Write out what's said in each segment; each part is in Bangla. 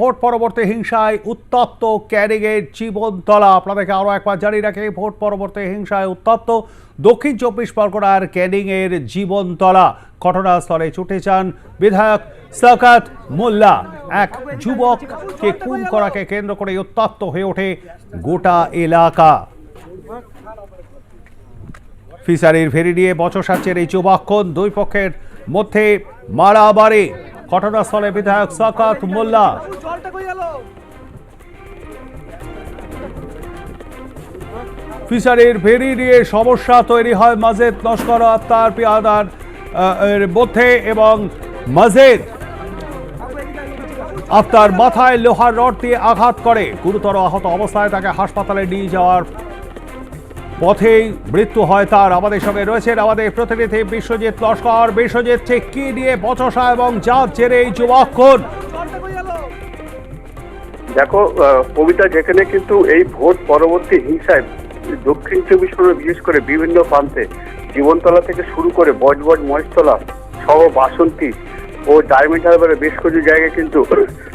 ভোট পরবর্তী হিংসায় উত্তপ্ত ক্যারিংয়ের জীবনতলা। আপনাদেরকে আরও একবার জানিয়ে রাখি, ভোট পরবর্তী হিংসায় উত্তপ্ত দক্ষিণ চব্বিশ পরগনার ক্যানিংয়ের জীবনতলা। ঘটনাস্থলে ছুটে যান বিধায়ক সাকাত মোল্লা। এক যুবককে খুন করাকে কেন্দ্র করে উত্তপ্ত হয়ে ওঠে গোটা এলাকা। ফিসারির ফেরি নিয়ে বচসাচ্ছের এই যুবাক্ষণ দুই পক্ষের মধ্যে মারামারি। ঘটনাস্থলে বিধায়ক সাকাত মোল্লা ফিশারির ফেরি নিয়ে সমস্যা তৈরি হয় মাজেদ লস্কর আফতার পিয়াদার মধ্যে এবং মাজেদ আফতার মাথায় লোহার রড দিয়ে আঘাত করে। গুরুতর আহত অবস্থায় তাকে হাসপাতালে নিয়ে যাওয়ার পথেই মৃত্যু হয় তার। আমাদের সঙ্গে রয়েছেন আমাদের প্রতিনিধি বিশ্বজিৎ লস্কর। বিশ্বজিৎ, ঠিক কি নিয়ে বচসা এবং জাত জেরে এই যুবক্ষণ দেখো কবিতা যেখানে কিন্তু এই ভোট পরবর্তী হিংসায় দক্ষিণ চব্বিশ পরগনা, বিশেষ করে বিভিন্ন প্রান্তে জীবনতলা থেকে শুরু করে বজবজ, মহেশতলা, সহ বাসন্তী ও ডায়মন্ড হারবারের বেশ কিছু জায়গায় কিন্তু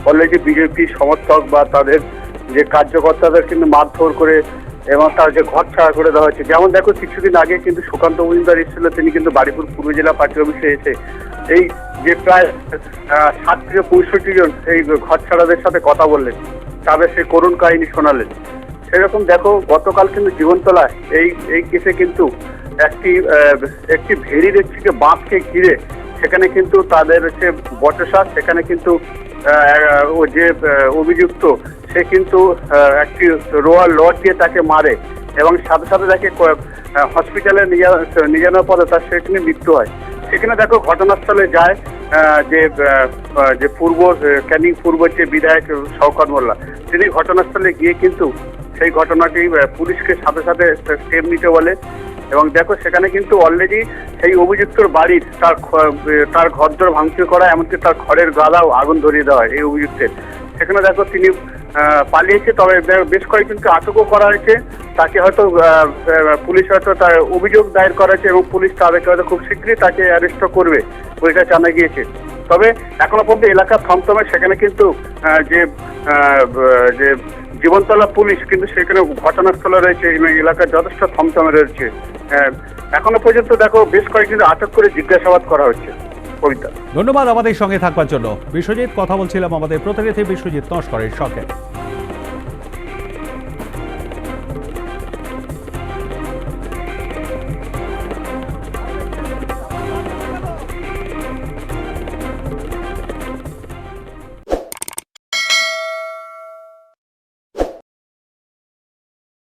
অলরেডি বিজেপি সমর্থক বা তাদের যে কার্যকর্তাদের কিন্তু মারধর করে এবং তার যে ঘর ছাড়া করে দেওয়া হয়েছে। যেমন দেখো, কিছুদিন আগে কিন্তু সুকান্ত মজুমদার এসেছিল, তিনি কিন্তু বাড়িপুর পূর্ব জেলা পার্টি অফিসে এসে এই যে প্রায় ষাট থেকে পঁয়ষট্টি জন এই ঘর ছাড়াদের সাথে কথা বললেন। তাদের সেই করুণ কাহিনী শোনালেন। সেরকম দেখো, গতকাল কিন্তু জীবনতলায় এই এই কেসে কিন্তু একটি একটি ভেড়ি দেখছি যে বাঁধকে ঘিরে, সেখানে কিন্তু তাদের হচ্ছে বচসা, সেখানে কিন্তু যে অভিযুক্ত সে কিন্তু একটি রোয়ার লড দিয়ে তাকে মারে এবং সাথে সাথে তাকে হসপিটালে নিয়ে নিয়ে যাওয়ার পরে তার সেখানে মৃত্যু হয়। সেখানে দেখো ঘটনাস্থলে যায় যে যে পূর্ব ক্যানিং পূর্ব যে বিধায়ক শওকত মোল্লা, তিনি ঘটনাস্থলে গিয়ে কিন্তু সেই ঘটনাটি পুলিশকে সাথে সাথে স্টেপ নিতে বলে এবং দেখো সেখানে কিন্তু অলরেডি সেই অভিযুক্তর বাড়ির তার তার ঘরদর ভাঙচুর করা, এমনকি তার ঘরের গাদাও আগুন ধরিয়ে দেওয়া হয় এই অভিযুক্তের। সেখানে দেখো তিনি পালিয়েছে। তবে বেশ কয়েকজনকে আটকও করা হয়েছে। তাকে হয়তো পুলিশ হয়তো তার অভিযোগ দায়ের করা হয়েছে এবং পুলিশ তাদেরকে হয়তো খুব শীঘ্রই তাকে অ্যারেস্ট করবে ওইটা জানা গিয়েছে। তবে এখনও পর্যন্ত এলাকা থমথমে সেখানে কিন্তু যে যে জীবনতলা পুলিশ কিন্তু সেখানে ঘটনাস্থলে রয়েছে। এলাকার যথেষ্ট থমথমে রয়েছে। আহ, এখনও পর্যন্ত দেখো বেশ কয়েকজন আটক করে জিজ্ঞাসাবাদ করা হচ্ছে। কবিতা ধন্যবাদ আমাদের সঙ্গে থাকবার জন্য। বিশ্বজিৎ কথা বলছিলাম আমাদের প্রতিনিধি বিশ্বজিৎ নস্করের সঙ্গে।